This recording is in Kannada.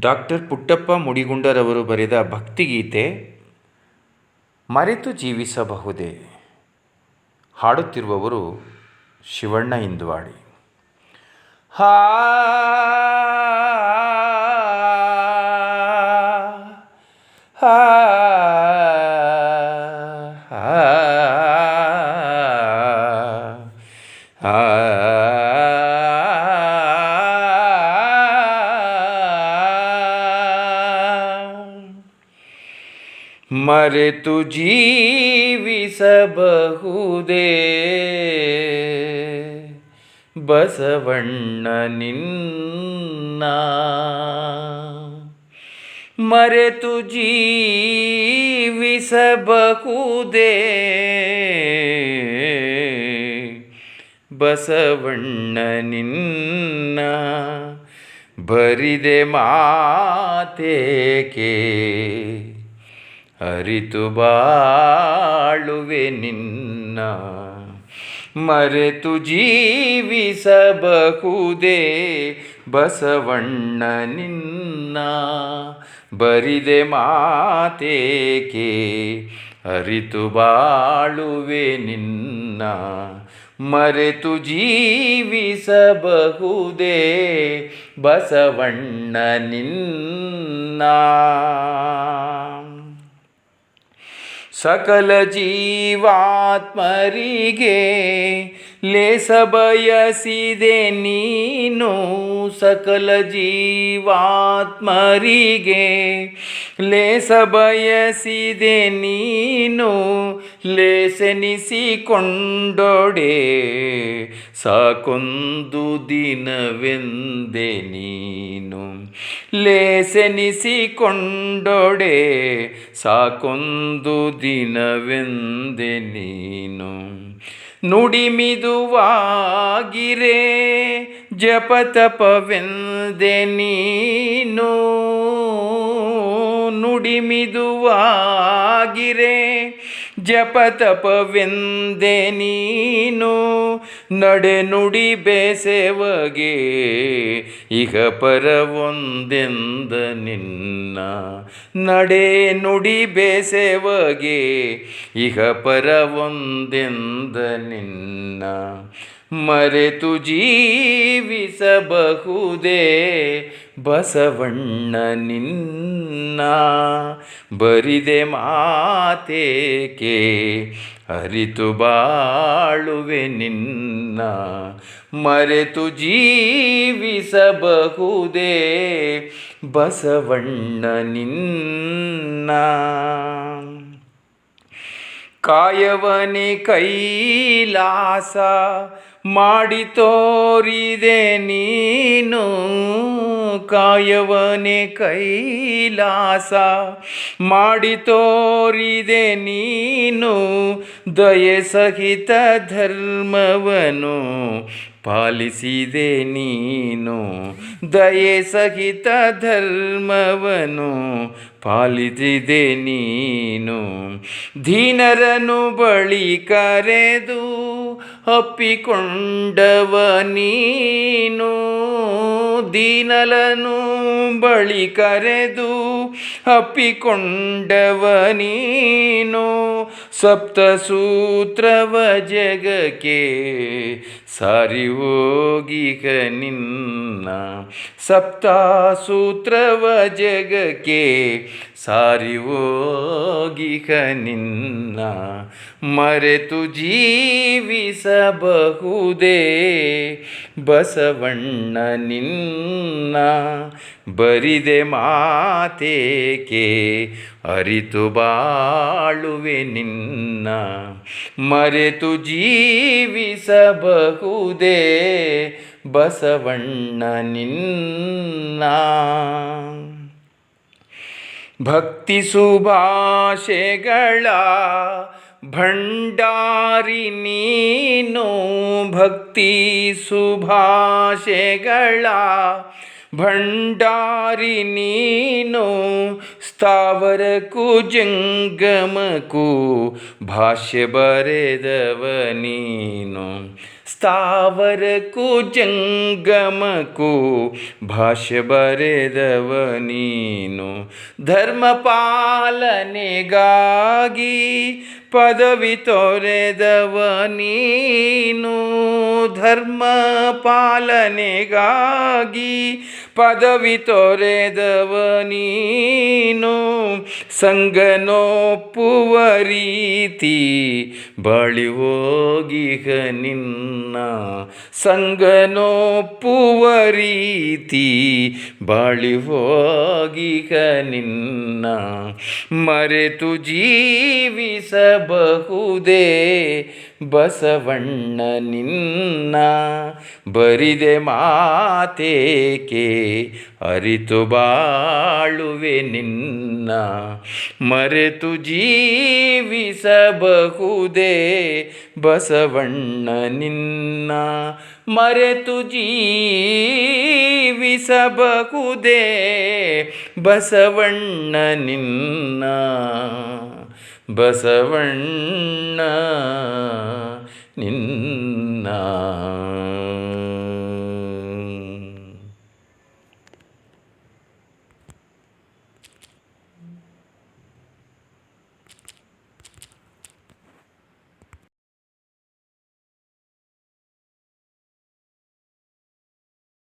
ಡಾಕ್ಟರ್ ಪುಟ್ಟಪ್ಪ ಮುಡಿಗುಂಡರವರು ಬರೆದ ಭಕ್ತಿಗೀತೆ ಮರೆತು ಜೀವಿಸಬಹುದೇ? ಹಾಡುತ್ತಿರುವವರು ಶಿವಣ್ಣ ಇಂದುವಾಡಿ ಹಾ ಹಾ ಮರೆತು ಜೀವಿಸಬಹುದೇ? ಬಸವಣ್ಣ ನಿನ್ನ ಮರೆತು ಜೀವಿಸಬಹುದೇ? ಬಸವಣ್ಣ ನಿನ್ನ ಬರಿದೆ ಮಾತೇಕೆ? ಅರಿತು ಬಾಳುವೆ ನಿನ್ನ, ಮರೆತು ಜೀವಿಸಬಹುದೇ ಬಸವಣ್ಣ ನಿನ್ನ. ಬರಿದೆ ಮಾತೇಕೆ, ಅರಿತು ಬಾಳುವೆ ನಿನ್ನ, ಮರೆತು ಜೀವಿಸಬಹುದೇ ಬಸವಣ್ಣ ನಿನ್ನ. ಸಕಲ ಜೀವಾತ್ಮರಿಗೆ ಲೇಸ ಬಯಸಿದೆ ನೀನು ಸಕಲ ಜೀವಾತ್ಮರಿಗೆ ಲೇಸ ಬಯಸಿದೆ ನೀನು ಲೇಸೆನಿಸಿಕೊಂಡೊಡೆ ಸಾಕೊಂದು ದಿನವೆಂದೆ ನೀನು. ಲೇಸೆನಿಸಿಕೊಂಡೊಡೆ ಸಾಕೊಂದು ದಿನವೆಂದೆ ನೀನು. ನುಡಿಮಿದುವಾಗಿರೆ ಜಪತಪವೆಂದೆ ನೀನು. ನುಡಿಮಿದುವಾಗಿರೆ ಜಪತಪವೆಂದೆ ನೀನು ನಡೆ ನುಡಿ ಬೇಸೆವಗೆ ಇಹ ಪರವೊಂದೆಂದ ನಿನ್ನ ನಡೆ ನುಡಿ ಬೇಸೆವಗೆ ಇಹ ಪರವೊಂದೆಂದ ನಿನ್ನ, ಮರೆತು ಜೀವಿಸಬಹುದೇ ಬಸವಣ್ಣ ನಿನ್ನ ಬರಿದೆ ಮಾತೇಕೆ? ಅರಿತು ಬಾಳುವೆ ನಿನ್ನ, ಮರೆತು ಜೀವಿಸಬಹುದೇ? ಬಸವಣ್ಣ ನಿನ್ನ. ಕಾಯವನೆ ಕೈಲಾಸ ಮಾಡಿ ತೋರಿದೆ ನೀನು ಕಾಯವನೆ ಕೈಲಾಸ ಮಾಡಿ ತೋರಿದೆ ನೀನು ದಯೆ ಸಹಿತ ಧರ್ಮವನು ಪಾಲಿಸಿದೆ ನೀನು ದಯೆ ಸಹಿತ ಧರ್ಮವನು ಪಾಲಿಸಿದೆ ನೀನು ದೀನರನು ಬಳಿ ಕರೆದು ಅಪ್ಪಿಕೊಂಡವ ನೀನು ದೀನಲನು ಬಳಿ ಕರೆದು ಅಪ್ಪಿಕೊಂಡವ ನೀನು ಸಪ್ತ ಸೂತ್ರವ ಜಗಕ್ಕೆ ಸಾರಿ ಹೋಗಿಗ ನಿನ್ನ ಸಪ್ತ ಸೂತ್ರವ ಜಗಕ್ಕೆ ಸಾರಿ ಹೋಗಿಗ ನಿನ್ನ ಮರೆತು ಜೀವಿಸಬಹುದೇ ಬಸವಣ್ಣ ನಿನ್ನ ಬರಿದೆ ಮಾತೇಕೆ ಅರಿತು ಬಾಳುವೆ ನಿನ್ನ, ಮರೆತು ಜೀವಿಸಬಹುದೇ ಬಸವಣ್ಣ ನಿನ್ನ. ಭಕ್ತಿ ಸುಭಾಷೆಗಳ ಭಂಡಾರಿ ನೀನು, ಭಕ್ತಿ ಸುಭಾಷೆಗಳ ಭಂಡಾರಿ ನೀನು ಸ್ಥಾವರಕ್ಕೂ ಜಂಗಮಕ್ಕೂ ಭಾಷ್ಯ ಬರೆದವ ನೀನು. ಸ್ಥಾವರಕ್ಕೂ ಜಂಗಮಕ್ಕೂ ಭಾಷ್ಯ ಬರೆದವ ನೀನು. ಧರ್ಮ ಪಾಲನೆಗಾಗಿ ಪದವಿ ತೊರೆದವ ನೀನು. ಧರ್ಮ ಪಾಲನೆಗಾಗಿ ಪದವಿ ತೊರೆದವ ನೀನು ಸಂಗನೊಪ್ಪುವ ರೀತಿ ಬಳಿ ಹೋಗಿಗ ನಿನ್ನ ಸಂಗನೊಪ್ಪುವ ರೀತಿ ಬಳಿ ಹೋಗಿಗ ನಿನ್ನ, ಮರೆತು ಜೀವಿಸಬಹುದೇ ಬಸವಣ್ಣ ನಿನ್ನ ಬರಿದೆ ಮಾತೇಕೆ? ಅರಿತು ಬಾಳುವೆ ನಿನ್ನ, ಮರೆತು ಜೀವಿಸಬಹುದೇ? ಬಸವಣ್ಣ ನಿನ್ನ, ಮರೆತು ಜೀವಿಸಬಹುದೇ? ಬಸವಣ್ಣ ನಿನ್ನ ಬಸವಣ್ಣ ನಿನ್ನ